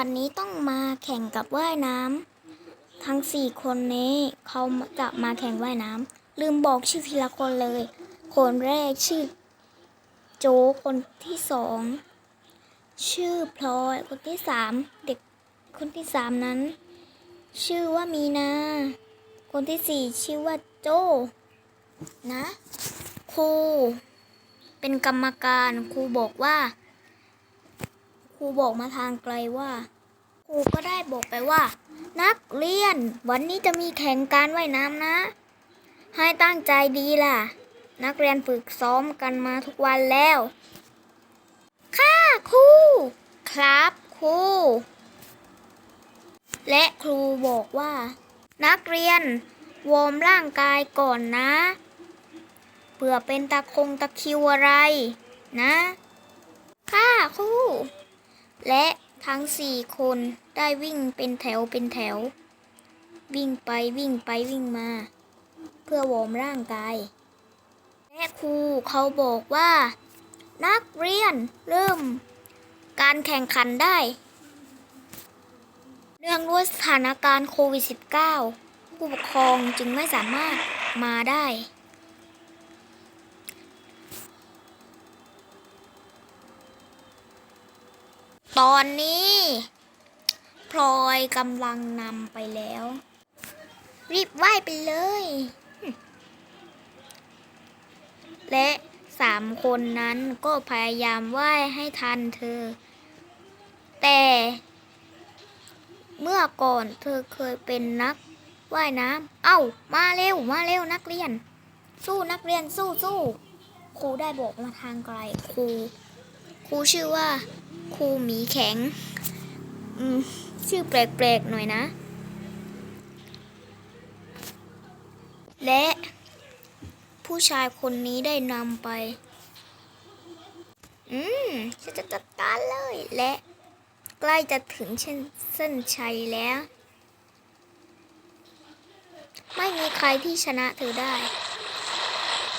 วันนี้ต้องมาแข่งกับว่ายน้ำทั้งสี่คนนี้เขาจะมาแข่งว่ายน้ำลืมบอกชื่อทีละคนเลย คนแรกชื่อ โจคนที่สองชื่อพลอยคนที่สามเด็กคนที่สามนั้น ชื่อว่ามีนา คนที่สี่ชื่อว่าโจนะครูเป็นกรรมการครูบอกว่า ครูบอกมาทางไกลว่า ครูก็ได้บอกไปว่า นักเรียน วันนี้จะมีแข่งการว่ายน้ำนะ ให้ตั้งใจดีล่ะ นักเรียนฝึกซ้อมกันมาทุกวันแล้ว ค่ะครูครับครูและครูบอกว่า นักเรียน วอร์มร่างกายก่อนนะเผื่อเป็นตะคงตะคิวอะไร นะ ค่ะครู และทั้งสี่คนได้วิ่งเป็นแถวเป็นแถว วิ่งไปวิ่งไปวิ่งมา เพื่อวอร์มร่างกาย และครูเขาบอกว่า นักเรียนเริ่มการแข่งขันได้เนื่องด้วยสถานการณ์โควิด -19 ผู้ปกครองจึงไม่สามารถมาได้ ตอนนี้พลอยกำลังนำไปแล้ว รีบไหว้ไปเลย และสามคนนั้นก็พยายามไหว้ให้ทันเธอ แต่ เมื่อก่อนเธอเคยเป็นนักว่ายน้ำเอ้า มาเร็ว มาเร็วนักเรียน สู้นักเรียนสู้สู้ครูได้บอกมาทางไกลครูครูชื่อว่า ครูหมีแข็ง ชื่อแปลกๆหน่อยนะ และ ผู้ชายคนนี้ได้นำไป อืมฉันจะจัดการเลย และ ใกล้จะถึงเช่นเส้นชัยแล้ว ไม่มีใครที่ชนะเธอได้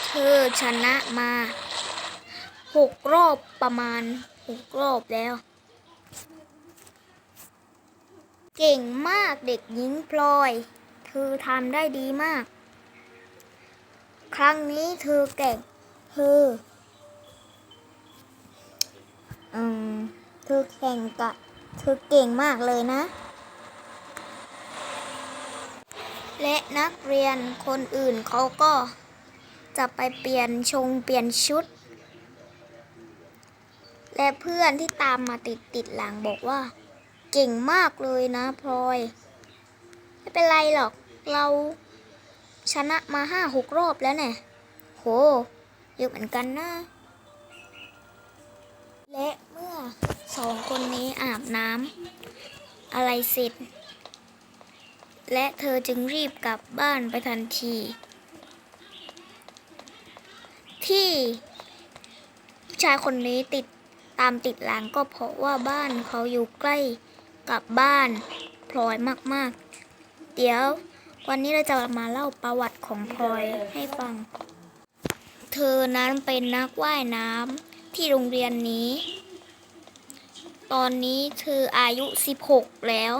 เธอชนะมาหกรอบประมาณ หกรอบแล้ว เก่งมากเด็กหญิงพลอย เธอทำได้ดีมาก ครั้งนี้เธอเก่ง เธออืมเธอแข่งกับเธอเก่งมากเลยนะ และนักเรียนคนอื่นเขาก็จะไปเปลี่ยนชงเปลี่ยนชุด และเพื่อนที่ตามมาติดติดหลังบอกว่า เก่งมากเลยนะพลอย ไม่เป็นไรหรอกเราชนะมาห้าหกรอบแล้วเนี่ยโหเยอะเหมือนกันนะ และเมื่อสองคนนี้อาบน้ำอะไรเสร็จ และเธอจึงรีบกลับบ้านไปทันที ที่ผู้ชายคนนี้ติด ตามติดหลังก็เพราะว่าบ้านเขาอยู่ใกล้กับบ้านพลอยมากๆ เดี๋ยววันนี้เราจะมาเล่าประวัติของพลอยให้ฟัง เธอนั้นเป็นนักว่ายน้ำที่โรงเรียนนี้ ตอนนี้เธออายุ 16 แล้ว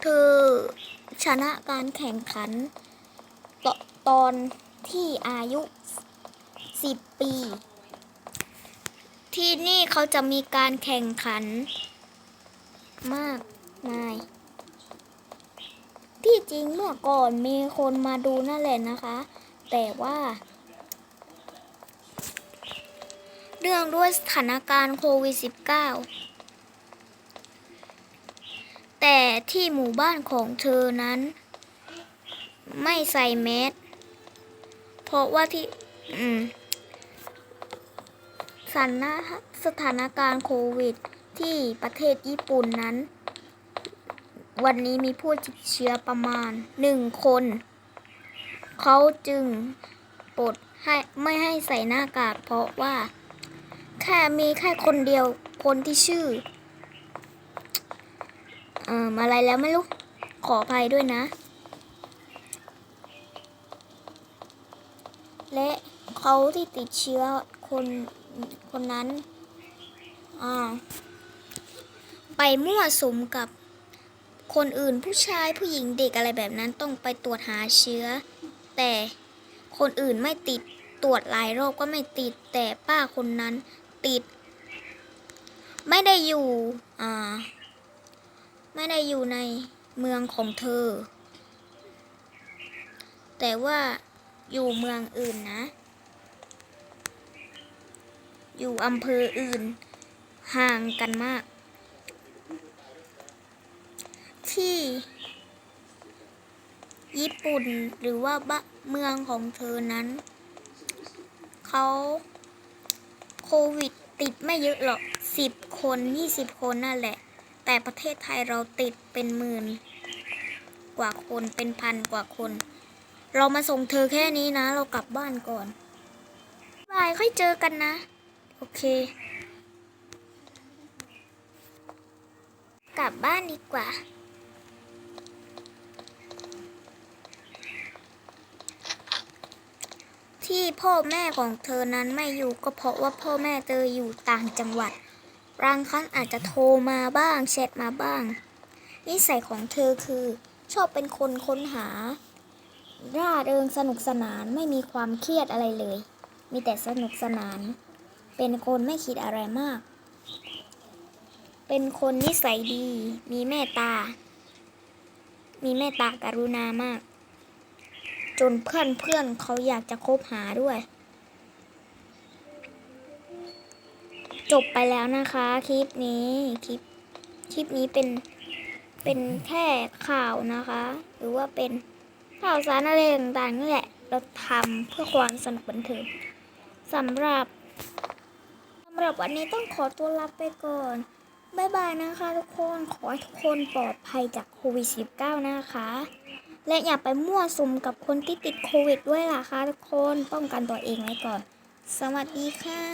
เธอชนะการแข่งขันตตอนที่อายุ 10 ปี ที่นี่เขาจะมีการแข่งขัน มากมาย ที่จริงเมื่อก่อนมีคนมาดูนั่นแหละนะคะ แต่ว่าเรื่องด้วยสถานการณ์โควิด -19 แต่ที่หมู่บ้านของเธอนั้น ไม่ใส่แมสเพราะว่าที่ อืม สถานะสถานการณ์โควิด ที่ประเทศญี่ปุ่นนั้น วันนี้มีผู้ติดเชื้อประมาณหนึ่งคน เขาจึงปลดให้ไม่ให้ใส่หน้ากากเพราะว่า แค่มีแค่คนเดียวคนที่ชื่อเอ่ออะไรแล้วไม่รู้ขออภัยด้วยนะ และเขาที่ติดเชื้อคน คนนั้น อ่า ไปมั่วสุมกับคนอื่นผู้ชายผู้หญิงเด็กอะไรแบบนั้นต้องไปตรวจหาเชื้อ แต่คนอื่นไม่ติดตรวจหลายรอบก็ไม่ติด แต่ป้าคนนั้นติด ไม่ได้อยู่อ่าไม่ได้อยู่ในเมืองของเธอ แต่ว่าอยู่เมืองอื่นนะ อยู่อำเภออื่น ห่างกันมาก ที่ ญี่ปุ่นหรือว่าบ้านเมืองของเธอนั้น เขาโควิดติดไม่เยอะหรอกสิบคนยี่สิบคนนั่นแหละ แต่ประเทศไทยเราติดเป็นหมื่น กว่าคนเป็นพันกว่าคน เรามาส่งเธอแค่นี้นะ เรากลับบ้านก่อนบายค่อยเจอกันนะ เค กลับบ้านดีกว่า ที่พ่อแม่ของเธอนั้นไม่อยู่ก็เพราะว่าพ่อแม่เธออยู่ต่างจังหวัดบางครั้งอาจจะโทรมาบ้างแชทมาบ้าง นิสัยของเธอคือชอบเป็นคนค้นหา ร่าเริงสนุกสนานไม่มีความเครียดอะไรเลย มีแต่สนุกสนาน เป็นคนไม่คิดอะไรมาก เป็นคนนิสัยดี มีเมตตา มีเมตตากรุณามาก จนเพื่อนเพื่อนเขาอยากจะคบหาด้วย จบไปแล้วนะคะคลิปนี้คลิปคลิปนี้เป็นเป็นแค่ข่าวนะคะ หรือว่าเป็นข่าวสารอะไรต่างๆนี่แหละ เราทำเพื่อความสนุกบันเทิงสำหรับำหรับวันนี้ต้องขอตัวลาไปก่อนบายบายนะคะทุกคนขอให้ทุกคนปลอดภัยจากโควิด -19 นะคะ และอย่าไปมั่วสุมกับคนที่ติดโควิดด้วยล่ะคะทุกคนป้องกันตัวเองไว้ก่อน สวัสดีค่ะ